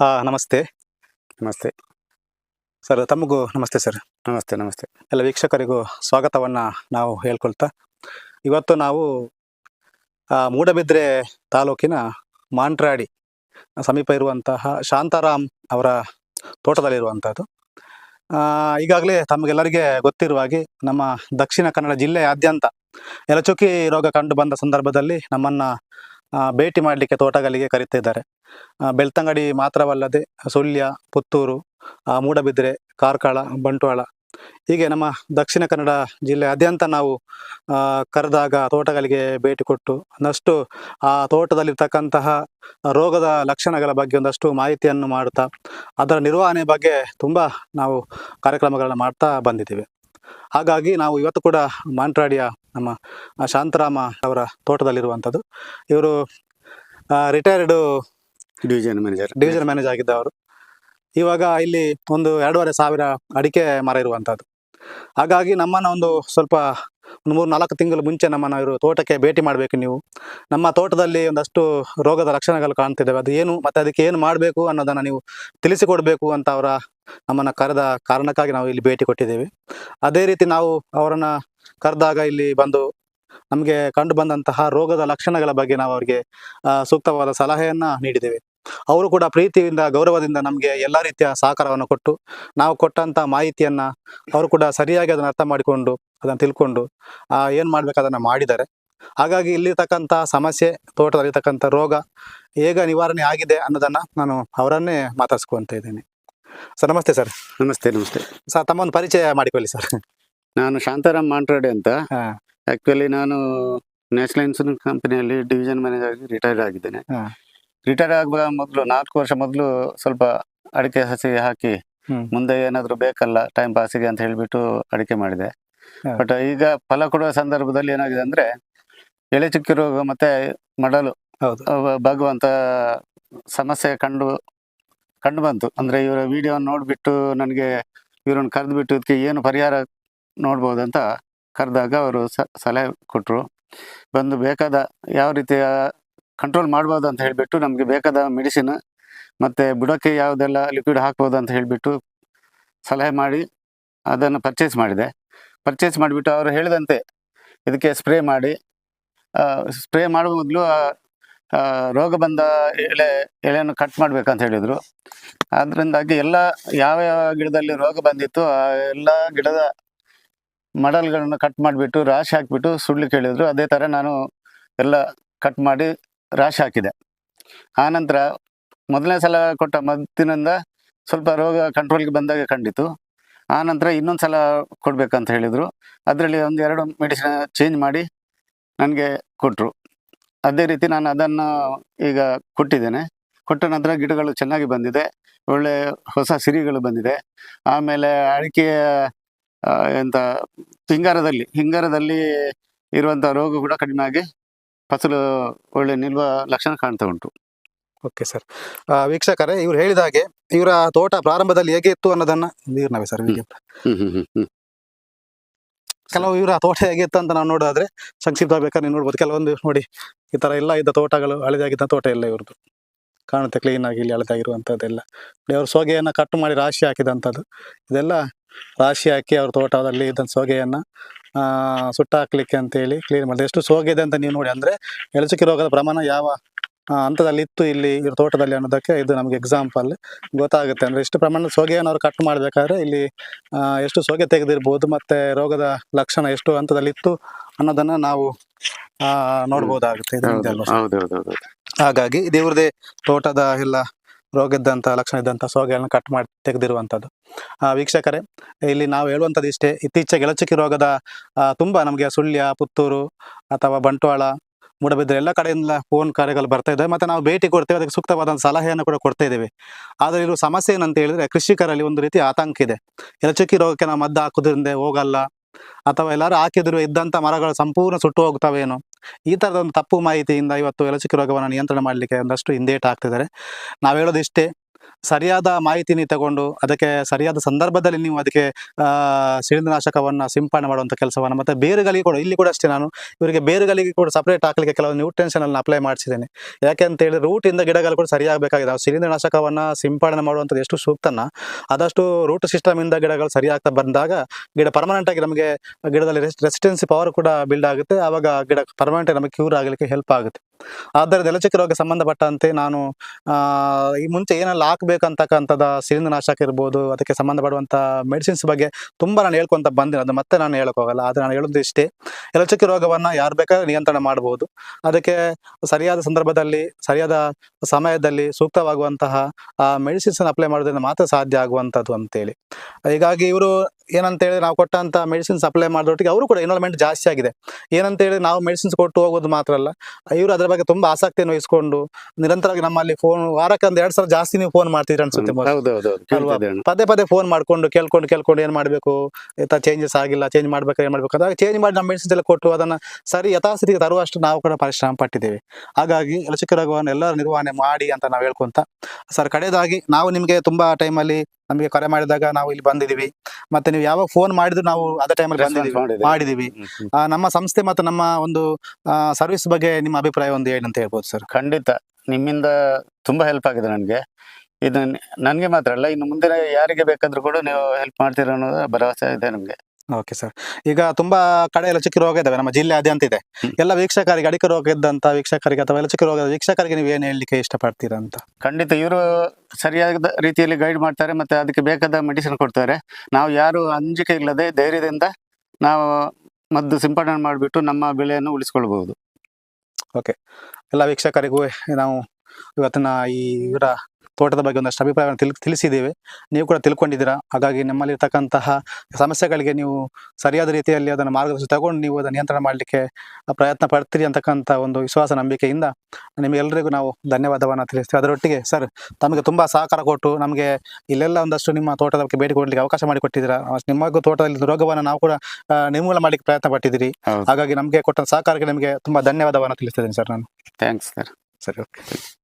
ಆ, ನಮಸ್ತೆ. ನಮಸ್ತೆ. ಸರ್ ತಮಗೂ ನಮಸ್ತೆ ಸರ್. ನಮಸ್ತೆ ನಮಸ್ತೆ. ಎಲ್ಲ ವೀಕ್ಷಕರಿಗೂ ಸ್ವಾಗತವನ್ನು ನಾವು ಹೇಳ್ಕೊಳ್ತಾ ಇವತ್ತು ನಾವು ಮೂಡಬಿದ್ರೆ ತಾಲೂಕಿನ ಮಾಂಟ್ರಾಡಿ ಸಮೀಪ ಇರುವಂತಹ ಶಾಂತಾರಾಮ್ ಅವರ ತೋಟದಲ್ಲಿರುವಂಥದ್ದು ಈಗಾಗಲೇ ತಮಗೆಲ್ಲರಿಗೆ ಗೊತ್ತಿರುವ ಹಾಗೆ ನಮ್ಮ ದಕ್ಷಿಣ ಕನ್ನಡ ಜಿಲ್ಲೆಯಾದ್ಯಂತ ಎಲಚುಕಿ ರೋಗ ಕಂಡು ಬಂದ ಸಂದರ್ಭದಲ್ಲಿ ನಮ್ಮನ್ನು ಭೇಟಿ ಮಾಡಲಿಕ್ಕೆ ತೋಟಗಳಿಗೆ ಕರೀತಿದ್ದಾರೆ ಬೆಳ್ತಂಗಡಿ ಮಾತ್ರವಲ್ಲದೆ ಸುಳ್ಯ, ಪುತ್ತೂರು ಮೂಡಬಿದ್ರೆ, ಕಾರ್ಕಳ, ಬಂಟ್ವಾಳ. ಹೀಗೆ ನಮ್ಮ ದಕ್ಷಿಣ ಕನ್ನಡ ಜಿಲ್ಲೆಯಾದ್ಯಂತ ನಾವು ಕರೆದಾಗ ತೋಟಗಳಿಗೆ ಭೇಟಿ ಕೊಟ್ಟು ಒಂದಷ್ಟು ಆ ತೋಟದಲ್ಲಿರ್ತಕ್ಕಂತಹ ರೋಗದ ಲಕ್ಷಣಗಳ ಬಗ್ಗೆ ಒಂದಷ್ಟು ಮಾಹಿತಿಯನ್ನು ಮಾಡ್ತಾ ಅದರ ನಿರ್ವಹಣೆ ಬಗ್ಗೆ ತುಂಬ ನಾವು ಕಾರ್ಯಕ್ರಮಗಳನ್ನು ಮಾಡ್ತಾ ಬಂದಿದ್ದೇವೆ. ಹಾಗಾಗಿ ನಾವು ಇವತ್ತು ಕೂಡ ಮಾಂಟ್ರಾಡಿಯ ನಮ್ಮ ಶಾಂತರಾಮ ಅವರ ತೋಟದಲ್ಲಿರುವಂಥದ್ದು. ಇವರು retired division manager division manager ಆಗಿದ್ದವರು. ಇವಾಗ ಇಲ್ಲಿ ಒಂದು ಎರಡೂವರೆ ಸಾವಿರ ಅಡಿಕೆ ಮರ ಇರುವಂಥದ್ದು. ಹಾಗಾಗಿ ನಮ್ಮನ್ನು ಒಂದು ಸ್ವಲ್ಪ ಒಂದು ಮೂರು ನಾಲ್ಕು ತಿಂಗಳು ಮುಂಚೆ ನಮ್ಮನ್ನು ಇವರು ತೋಟಕ್ಕೆ ಭೇಟಿ ಮಾಡಬೇಕು ನೀವು. ನಮ್ಮ ತೋಟದಲ್ಲಿ ಒಂದಷ್ಟು ರೋಗದ ಲಕ್ಷಣಗಳು ಕಾಣ್ತಿದ್ದಾವೆ. ಅದು ಏನು ಮತ್ತು ಅದಕ್ಕೆ ಏನು ಮಾಡಬೇಕು ಅನ್ನೋದನ್ನು ನೀವು ತಿಳಿಸಿಕೊಡಬೇಕು ಅಂತ ಅವರ ನಮ್ಮನ್ನು ಕರೆದ ಕಾರಣಕ್ಕಾಗಿ ನಾವು ಇಲ್ಲಿ ಭೇಟಿ ಕೊಟ್ಟಿದ್ದೇವೆ. ಅದೇ ರೀತಿ ನಾವು ಅವರನ್ನು ಕರೆದಾಗ ಇಲ್ಲಿ ಬಂದು ನಮಗೆ ಕಂಡು ಬಂದಂತಹ ರೋಗದ ಲಕ್ಷಣಗಳ ಬಗ್ಗೆ ನಾವು ಅವರಿಗೆ ಸೂಕ್ತವಾದ ಸಲಹೆಯನ್ನ ನೀಡಿದ್ದೇವೆ. ಅವರು ಕೂಡ ಪ್ರೀತಿಯಿಂದ ಗೌರವದಿಂದ ನಮಗೆ ಎಲ್ಲ ರೀತಿಯ ಸಹಕಾರವನ್ನು ಕೊಟ್ಟು ನಾವು ಕೊಟ್ಟಂತ ಮಾಹಿತಿಯನ್ನ ಅವರು ಕೂಡ ಸರಿಯಾಗಿ ಅದನ್ನು ಅರ್ಥ ಮಾಡಿಕೊಂಡು ಅದನ್ನು ತಿಳ್ಕೊಂಡು ಏನು ಮಾಡ್ಬೇಕು ಅದನ್ನು ಮಾಡಿದ್ದಾರೆ. ಹಾಗಾಗಿ ಇಲ್ಲಿರ್ತಕ್ಕಂಥ ಸಮಸ್ಯೆ ತೋಟದಲ್ಲಿರ್ತಕ್ಕಂಥ ರೋಗ ಹೇಗ ನಿವಾರಣೆ ಆಗಿದೆ ಅನ್ನೋದನ್ನ ನಾನು ಅವರನ್ನೇ ಮಾತಾಡ್ಸ್ಕೊಂತ ಇದ್ದೇನೆ. ಸರ್ ನಮಸ್ತೆ ಸರ್. ನಮಸ್ತೆ ನಮಸ್ತೆ. ಸರ್ ತಮ್ಮೊಂದು ಪರಿಚಯ ಮಾಡಿಕೊಳ್ಳಿ ಸರ್. ನಾನು ಶಾಂತಾರಾಮ್ ಮಾಂಟ್ರಾಡೆ ಅಂತ. ಆಕ್ಚುಲಿ ನಾನು ನ್ಯಾಷನಲ್ ಇನ್ಶೂರೆನ್ಸ್ ಕಂಪನಿಯಲ್ಲಿ ಡಿವಿಷನ್ ಮ್ಯಾನೇಜರ್ ಆಗಿ ರಿಟೈರ್ ಆಗಿದ್ದೇನೆ. ರಿಟೈರ್ ಆಗುವ ಮೊದಲು ನಾಲ್ಕು ವರ್ಷ ಮೊದಲು ಸ್ವಲ್ಪ ಅಡಿಕೆ ಹಸಿ ಹಾಕಿ ಮುಂದೆ ಏನಾದರೂ ಬೇಕಲ್ಲ ಟೈಮ್ ಪಾಸಿಗೆ ಅಂತ ಹೇಳಿಬಿಟ್ಟು ಅಡಿಕೆ ಮಾಡಿದೆ. ಬಟ್ ಈಗ ಫಲ ಕೊಡುವ ಸಂದರ್ಭದಲ್ಲಿ ಏನಾಗಿದೆ ಅಂದ್ರೆ ಎಳೆ ಚುಕ್ಕಿ ರೋಗ ಮತ್ತೆ ಮಡಲು ಬಾಗುವಂತ ಸಮಸ್ಯೆ ಕಂಡು ಕಂಡು ಬಂತು. ಅಂದ್ರೆ ಇವರ ವಿಡಿಯೋ ನೋಡ್ಬಿಟ್ಟು ನನಗೆ ಇವ್ರನ್ನ ಕರೆದುಬಿಟ್ಟು ಇದಕ್ಕೆ ಏನು ಪರಿಹಾರ ನೋಡ್ಬೋದಂತ ಕರೆದಾಗ ಅವರು ಸಲಹೆ ಕೊಟ್ಟರು ಬಂದು ಬೇಕಾದ ಯಾವ ರೀತಿಯ ಕಂಟ್ರೋಲ್ ಮಾಡ್ಬೋದು ಅಂತ ಹೇಳಿಬಿಟ್ಟು ನಮಗೆ ಬೇಕಾದ ಮೆಡಿಸಿನ್ ಮತ್ತೆ ಬುಡಕ್ಕೆ ಯಾವುದೆಲ್ಲ ಲಿಕ್ವಿಡ್ ಹಾಕ್ಬೋದು ಅಂತ ಹೇಳಿಬಿಟ್ಟು ಸಲಹೆ ಮಾಡಿ ಅದನ್ನು ಪರ್ಚೇಸ್ ಮಾಡಿದೆ. ಪರ್ಚೇಸ್ ಮಾಡಿಬಿಟ್ಟು ಅವರು ಹೇಳಿದಂತೆ ಇದಕ್ಕೆ ಸ್ಪ್ರೇ ಮಾಡಿ. ಸ್ಪ್ರೇ ಮಾಡುವ ಮೊದಲು ರೋಗ ಬಂದ ಎಲೆ ಎಲೆಯನ್ನು ಕಟ್ ಮಾಡಬೇಕಂತ ಹೇಳಿದರು. ಅದರಿಂದಾಗಿ ಎಲ್ಲ ಯಾವ ಯಾವ ಗಿಡದಲ್ಲಿ ರೋಗ ಬಂದಿತ್ತು ಆ ಎಲ್ಲ ಗಿಡದ ಮಡಲ್ಗಳನ್ನು ಕಟ್ ಮಾಡಿಬಿಟ್ಟು, ರಾಶಿ ಹಾಕಿಬಿಟ್ಟು ಸುಳ್ಳು ಕೇಳಿದ್ರು ಅದೇ ಥರ ನಾನು ಎಲ್ಲ ಕಟ್ ಮಾಡಿ ರಾಶಿ ಹಾಕಿದೆ. ಆನಂತರ ಮೊದಲನೇ ಸಲ ಕೊಟ್ಟ ಮದ್ದಿನಿಂದ ಸ್ವಲ್ಪ ರೋಗ ಕಂಟ್ರೋಲ್ಗೆ ಬಂದಾಗ ಕಂಡಿತು. ಆನಂತರ ಇನ್ನೊಂದು ಸಲ ಕೊಡಬೇಕಂತ ಹೇಳಿದರು. ಅದರಲ್ಲಿ ಒಂದು ಎರಡು ಮೆಡಿಸಿನ್ ಚೇಂಜ್ ಮಾಡಿ ನನಗೆ ಕೊಟ್ಟರು ಅದೇ ರೀತಿ ನಾನು ಅದನ್ನು ಈಗ ಕೊಟ್ಟಿದ್ದೇನೆ. ಕೊಟ್ಟ ನಂತರ ಗಿಡಗಳು ಚೆನ್ನಾಗಿ ಬಂದಿದೆ. ಒಳ್ಳೆ ಹೊಸ ಸಿರಿಗಳು ಬಂದಿದೆ. ಆಮೇಲೆ ಅಡಿಕೆಯ ಎಂತ ಹಿಂಗಾರದಲ್ಲಿ ಹಿಂಗಾರದಲ್ಲಿ ಇರುವಂತ ರೋಗ ಕೂಡ ಕಡಿಮೆ ಆಗಿ ಫಸಲು ಒಳ್ಳೆ ನಿಲ್ಲುವ ಲಕ್ಷಣ ಕಾಣ್ತಾ ಉಂಟು. ಓಕೆ ಸರ್ ವೀಕ್ಷಕರೇ ಇವ್ರು ಹೇಳಿದ ಹಾಗೆ ಇವರ ತೋಟ ಪ್ರಾರಂಭದಲ್ಲಿ ಹೇಗೆ ಇತ್ತು ಅನ್ನೋದನ್ನ ನೀರ್ನವೇ ಸರ್. ಕೆಲವು ಇವರ ತೋಟ ಹೇಗೆ ಇತ್ತು ಅಂತ ನಾವು ನೋಡೋದಾದ್ರೆ ಸಂಕ್ಷಿಪ್ತ ಬೇಕಾದ್ರೆ ನೀವು ನೋಡ್ಬೋದು. ಕೆಲವೊಂದು ನೋಡಿ ಈ ತರ ಎಲ್ಲ ಇದ್ದ ತೋಟಗಳು ಹಳೆದಾಗಿದ್ದ ತೋಟ ಎಲ್ಲ ಇವ್ರದ್ದು ಕಾಣುತ್ತೆ ಕ್ಲೀನ್ ಆಗಿ ಇಲ್ಲಿ ಹಳೆದಾಗಿರುವಂಥದ್ದೆಲ್ಲ ಅವ್ರ ಅವ್ರು ಸೋಗೆಯನ್ನ ಕಟ್ ಮಾಡಿ ರಾಶಿ ಹಾಕಿದಂಥದ್ದು ಇದೆಲ್ಲ ರಾಶಿ ಹಾಕಿ ಅವ್ರ ತೋಟದಲ್ಲಿ ಇದ್ದ ಸೋಗೆಯನ್ನ ಹಾಕ್ಲಿಕ್ಕೆ ಅಂತೇಳಿ ಕ್ಲೀನ್ ಮಾಡಿದೆ. ಎಷ್ಟು ಸೋಗೆ ಇದೆ ಅಂತ ನೀವು ನೋಡಿ ಅಂದ್ರೆ ಎಳಚುಕಿ ರೋಗದ ಪ್ರಮಾಣ ಯಾವ ಹಂತದಲ್ಲಿ ಇತ್ತು ಇಲ್ಲಿ ಇವ್ರ ತೋಟದಲ್ಲಿ ಅನ್ನೋದಕ್ಕೆ ಇದು ನಮಗೆ ಎಕ್ಸಾಂಪಲ್ ಗೊತ್ತಾಗುತ್ತೆ. ಅಂದ್ರೆ ಎಷ್ಟು ಪ್ರಮಾಣದ ಸೋಗೆಯನ್ನು ಅವ್ರು ಕಟ್ ಮಾಡ್ಬೇಕಾದ್ರೆ ಇಲ್ಲಿ ಆ, ಎಷ್ಟು ಸೋಗೆ ತೆಗೆದಿರ್ಬೋದು ಮತ್ತೆ ರೋಗದ ಲಕ್ಷಣ ಎಷ್ಟು ಹಂತದಲ್ಲಿ ಇತ್ತು ಅನ್ನೋದನ್ನ ನಾವು ಆ, ನೋಡ್ಬೋದಾಗುತ್ತೆ. ಹಾಗಾಗಿ ಇದು ಇವ್ರದೇ ತೋಟದ ಎಲ್ಲ ರೋಗ ಇದ್ದಂಥ ಲಕ್ಷಣ ಇದ್ದಂಥ ಸೋಗೆಗಳನ್ನ ಕಟ್ ಮಾಡಿ ತೆಗೆದಿರುವಂಥದ್ದು. ವೀಕ್ಷಕರೇ, ಇಲ್ಲಿ ನಾವು ಹೇಳುವಂಥದ್ದು ಇಷ್ಟೇ, ಇತ್ತೀಚೆಗೆ ಎಳಚುಕಿ ರೋಗದ ತುಂಬಾ ನಮಗೆ ಸುಳ್ಯ, ಪುತ್ತೂರು ಅಥವಾ ಬಂಟ್ವಾಳ, ಮೂಡಬಿದ್ರೆ ಎಲ್ಲ ಕಡೆಯಿಂದ ಫೋನ್ ಕಾರ್ಯಗಳು ಬರ್ತಾ ಇದ್ದಾವೆ. ಮತ್ತೆ ನಾವು ಭೇಟಿ ಕೊಡ್ತೇವೆ, ಅದಕ್ಕೆ ಸೂಕ್ತವಾದ ಸಲಹೆಯನ್ನು ಕೂಡ ಕೊಡ್ತಾ ಇದ್ದೇವೆ. ಆದರೆ ಇರುವ ಸಮಸ್ಯೆ ಏನಂತ ಹೇಳಿದ್ರೆ ಕೃಷಿಕರಲ್ಲಿ ಒಂದು ರೀತಿ ಆತಂಕ ಇದೆ. ಎಲಚುಕ್ಕಿ ರೋಗಕ್ಕೆ ನಾವು ಮದ್ದು ಹಾಕೋದ್ರಿಂದ ಹೋಗಲ್ಲ ಅಥವಾ ಎಲ್ಲರೂ ಹಾಕಿದ್ರು ಇದ್ದಂಥ ಮರಗಳು ಸಂಪೂರ್ಣ ಸುಟ್ಟು ಹೋಗ್ತವೇನು? ಈ ತರದ ಒಂದು ತಪ್ಪು ಮಾಹಿತಿಯಿಂದ ಇವತ್ತು ಎಲಚುಕ್ಕಿ ರೋಗವನ್ನು ನಿಯಂತ್ರಣ ಮಾಡಲಿಕ್ಕೆ ಒಂದಷ್ಟು ಹಿಂದೇಟು ಹಾಕ್ತಿದ್ದಾರೆ ನಾವು ಹೇಳೋದು ಇಷ್ಟೇ ಸರಿಯಾದ ಮಾಹಿತಿ ತಗೊಂಡು ಅದಕ್ಕೆ ಸರಿಯಾದ ಸಂದರ್ಭದಲ್ಲಿ ನೀವು ಅದಕ್ಕೆ ಶಿಲೀಂಧ್ರನಾಶಕವನ್ನ ಸಿಂಪಡಣೆ ಮಾಡುವಂಥ ಕೆಲಸವನ್ನು ಮತ್ತೆ ಬೇರುಗಳಿಗೆ ಕೂಡ. ಇಲ್ಲಿ ಕೂಡ ಅಷ್ಟೇ ನಾನು ಇವರಿಗೆ ಬೇರುಗಳಿಗೆ ಕೂಡ ಸಪರೇಟ್ ಹಾಕಲಿಕ್ಕೆ ಕೆಲವು ಅನ್ನು ಅಪ್ಲೈ ಮಾಡಿಸಿದ್ದೇನೆ. ಯಾಕೆ ಅಂತ ಹೇಳಿದ್ರೆ ರೂಟ್ ಇಂದ ಗಿಡಗಳು ಕೂಡ ಸರಿಯಾಗಬೇಕಾಗಿದೆ. ನಾವು ಶಿಲೀಂಧ್ರನಾಶಕವನ್ನ ಸಿಂಪಡಣೆ ಮಾಡುವಂಥದ್ದು ಎಷ್ಟು ಸೂಕ್ತನ? ಆದಷ್ಟು ರೂಟ್ ಸಿಸ್ಟಮ್ ಇಂದ ಗಿಡಗಳು ಸರಿಯಾಗ್ತಾ ಬಂದಾಗ ಗಿಡ ಪರ್ಮನೆಂಟ್ ಆಗಿ ನಮಗೆ ಗಿಡದಲ್ಲಿ ರೆಸಿಸ್ಟೆನ್ಸಿ ಪವರ್ ಕೂಡ ಬಿಲ್ಡ್ ಆಗುತ್ತೆ. ಆವಾಗ ಗಿಡ ಪರ್ಮನೆಂಟ್ ನಮಗೆ ಕ್ಯೂರ್ ಆಗಲಿಕ್ಕೆ ಹೆಲ್ಪ್ ಆಗುತ್ತೆ. ಆದ್ದರಿಂದ ಎಲಚಕ್ಕೆ ರೋಗಕ್ಕೆ ಸಂಬಂಧಪಟ್ಟಂತೆ ನಾನು ಈ ಮುಂಚೆ ಏನೆಲ್ಲ ಹಾಕ್ಬೇಕಂತಕ್ಕಂಥದ್ದು ನಾಶಕ ಇರ್ಬೋದು, ಅದಕ್ಕೆ ಸಂಬಂಧಪಡುವಂಥ ಮೆಡಿಸಿನ್ಸ್ ಬಗ್ಗೆ ತುಂಬ ನಾನು ಹೇಳ್ಕೊಂತ ಬಂದಿನಿ. ಅದು ಮತ್ತೆ ನಾನು ಹೇಳೋಕ್ಕೋಗಲ್ಲ ಆದರೆ ನಾನು ಹೇಳೋದು ಇಷ್ಟೇ ಎಲಚಕ್ಕೆ ರೋಗವನ್ನು ಯಾರು ಬೇಕಾದ್ರೂ ನಿಯಂತ್ರಣ ಮಾಡ್ಬೋದು. ಅದಕ್ಕೆ ಸರಿಯಾದ ಸಂದರ್ಭದಲ್ಲಿ, ಸರಿಯಾದ ಸಮಯದಲ್ಲಿ ಸೂಕ್ತವಾಗುವಂತಹ ಮೆಡಿಸಿನ್ಸ್ ಅಪ್ಲೈ ಮಾಡೋದ್ರಿಂದ ಮಾತ್ರ ಸಾಧ್ಯ ಆಗುವಂಥದ್ದು ಅಂತೇಳಿ. ಹೀಗಾಗಿ ಇವರು ಏನಂತ ಹೇಳಿದ್ರೆ ನಾವು ಕೊಟ್ಟಂತ ಮೆಡಿಸಿನ್ ಸಪ್ಲೈ ಮಾಡಿದೊಟ್ಟಿಗೆ ಅವರು ಕೂಡ ಇನ್ವಾಲ್ವ್ಮೆಂಟ್ ಜಾಸ್ತಿ ಆಗಿದೆ. ಏನಂತ ಹೇಳಿದ್ರೆ ನಾವು ಮೆಡಿಸಿನ್ಸ್ ಕೊಟ್ಟು ಹೋಗೋದು ಮಾತ್ರ ಅಲ್ಲ ಇವರು ಅದರ ಬಗ್ಗೆ ತುಂಬಾ ಆಸಕ್ತಿಯನ್ನು ವಹಿಸಿಕೊಂಡು ನಿರಂತರವಾಗಿ ನಮ್ಮಲ್ಲಿ ಫೋನ್ ವಾರಕ್ಕೆ ಒಂದ್ ಎರಡು ಸಲ ಜಾಸ್ತಿ ನೀವು ಫೋನ್ ಮಾಡ್ತೀರಿ ಅನ್ಸುತ್ತೆ? ಪದೇ ಪದೇ ಫೋನ್ ಮಾಡ್ಕೊಂಡು ಕೇಳ್ಕೊಂಡು ಕೇಳ್ಕೊಂಡು ಏನ್ ಮಾಡ್ಬೇಕು? ಚೇಂಜಸ್ ಆಗಿಲ್ಲ ಚೇಂಜ್ ಮಾಡ್ಬೇಕು ಏನ್ ಮಾಡ್ಬೇಕು? ಅದಾಗ ಚೇಂಜ್ ಮಾಡಿ ನಮ್ಮ ಮೆಡಿಸಿನ್ಸ್ ಎಲ್ಲ ಕೊಟ್ಟು ಅದನ್ನ ಸರಿ ಯಥಾಸ್ಥಿತಿಗೆ ತರುವಷ್ಟು ನಾವು ಕೂಡ ಪರಿಶ್ರಮ ಪಟ್ಟಿದ್ದೇವೆ. ಹಾಗಾಗಿ ಲಚಕರಾಗುವ ಎಲ್ಲರೂ ನಿರ್ವಹಣೆ ಮಾಡಿ ಅಂತ ನಾವು ಹೇಳ್ಕೊಂತ ಸರ್ ಕಡೆಯದಾಗಿ ನಾವು ನಿಮಗೆ ತುಂಬಾ ಟೈಮಲ್ಲಿ ನಮಗೆ ಕರೆ ಮಾಡಿದಾಗ ನಾವು ಇಲ್ಲಿ ಬಂದಿದೀವಿ ಮತ್ತೆ ನೀವು ಯಾವಾಗ ಫೋನ್ ಮಾಡಿದ್ರು ನಾವು ಅದೇ ಟೈಮಲ್ಲಿ ಬಂದಿದ್ದೀವಿ. ಮಾಡಿದೀವಿ ಆ, ನಮ್ಮ ಸಂಸ್ಥೆ ಮತ್ತು ನಮ್ಮ ಒಂದು ಸರ್ವಿಸ್ ಬಗ್ಗೆ ನಿಮ್ಮ ಅಭಿಪ್ರಾಯ ಒಂದು ಏನಂತ ಅಂತ ಹೇಳ್ಬೋದು ಸರ್ ಖಂಡಿತ. ನಿಮ್ಮಿಂದ ತುಂಬಾ ಹೆಲ್ಪ್ ಆಗಿದೆ ನನಗೆ. ಇದು ನನಗೆ ಮಾತ್ರ ಅಲ್ಲ ಇನ್ನು ಮುಂದೆ ಯಾರಿಗೆ ಬೇಕಾದ್ರೂ ಕೂಡ ನೀವು ಹೆಲ್ಪ್ ಮಾಡ್ತೀರ ಅನ್ನೋದು ಭರವಸೆ ಇದೆ ನಮ್ಗೆ. ಓಕೆ ಸರ್ ಈಗ ತುಂಬಾ ಕಡೆ ಲಸಿಕೆ ರೋಗ ಇದಾವೆ ನಮ್ಮ ಜಿಲ್ಲೆಯಾದ್ಯಂತ ಇದೆ. ಎಲ್ಲ ವೀಕ್ಷಕರಿಗೆ ಅಡಿಕೆ ರೋಗ ಇದ್ದಂತ ವೀಕ್ಷಕರಿಗೆ ಅಥವಾ ಲಸಿಕೆ ರೋಗ ವೀಕ್ಷಕರಿಗೆ ನೀವು ಏನು ಹೇಳಲಿಕ್ಕೆ ಇಷ್ಟಪಡ್ತೀರಾ ಅಂತ? ಖಂಡಿತ ಇವರು ಸರಿಯಾದ ರೀತಿಯಲ್ಲಿ ಗೈಡ್ ಮಾಡ್ತಾರೆ ಮತ್ತೆ ಅದಕ್ಕೆ ಬೇಕಾದ ಮೆಡಿಸಿನ್ ಕೊಡ್ತಾರೆ. ನಾವು ಯಾರು ಅಂಜಿಕೆ ಇಲ್ಲದೆ ಧೈರ್ಯದಿಂದ ನಾವು ಮದ್ದು ಸಿಂಪಡಣೆ ಮಾಡಿಬಿಟ್ಟು ನಮ್ಮ ಬೆಳೆಯನ್ನು ಉಳಿಸ್ಕೊಳ್ಬಹುದು. ಎಲ್ಲ ವೀಕ್ಷಕರಿಗೂ ನಾವು ಇವತ್ತಿನ ಈ ಇವರ ತೋಟದ ಬಗ್ಗೆ ಒಂದಷ್ಟು ಅಭಿಪ್ರಾಯವನ್ನು ತಿಳ್ ತಿಳಿಸಿದ್ದೇವೆ. ನೀವು ಕೂಡ ತಿಳ್ಕೊಂಡಿದ್ದೀರಾ? ಹಾಗಾಗಿ ನಮ್ಮಲ್ಲಿರ್ತಕ್ಕಂತಹ ಸಮಸ್ಯೆಗಳಿಗೆ ನೀವು ಸರಿಯಾದ ರೀತಿಯಲ್ಲಿ ಅದನ್ನು ಮಾರ್ಗದರ್ಶನ ತಗೊಂಡು ನೀವು ಅದನ್ನು ನಿಯಂತ್ರಣ ಮಾಡಲಿಕ್ಕೆ ಪ್ರಯತ್ನ ಪಡ್ತೀರಿ ಅಂತಕ್ಕಂಥ ಒಂದು ವಿಶ್ವಾಸ ನಂಬಿಕೆಯಿಂದ ನಿಮಗೆಲ್ಲರಿಗೂ ನಾವು ಧನ್ಯವಾದವನ್ನು ತಿಳಿಸ್ತೀವಿ. ಅದರೊಟ್ಟಿಗೆ ಸರ್ ತಮಗೆ ತುಂಬ ಸಹಕಾರ ಕೊಟ್ಟು ನಮಗೆ ಇಲ್ಲೆಲ್ಲ ಒಂದಷ್ಟು ನಿಮ್ಮ ತೋಟದ ಬಗ್ಗೆ ಭೇಟಿ ಕೊಡಲಿಕ್ಕೆ ಅವಕಾಶ ಮಾಡಿಕೊಟ್ಟಿದ್ದೀರಾ? ನಿಮಗೂ ತೋಟದಲ್ಲಿ ರೋಗವನ್ನು ನಾವು ಕೂಡ ನಿರ್ಮೂಲನೆ ನಿರ್ಮೂಲ ಮಾಡಲಿಕ್ಕೆ ಪ್ರಯತ್ನ ಪಟ್ಟಿದ್ದೀರಿ. ಹಾಗಾಗಿ ನಮಗೆ ಕೊಟ್ಟ ಸಹಕಾರಕ್ಕೆ ನಿಮಗೆ ತುಂಬ ಧನ್ಯವಾದವನ್ನು ತಿಳಿಸ್ತಿದ್ದೀನಿ ಸರ್ ನಾನು. ಥ್ಯಾಂಕ್ಸ್ ಸರ್ ಸರಿ ಓಕೆ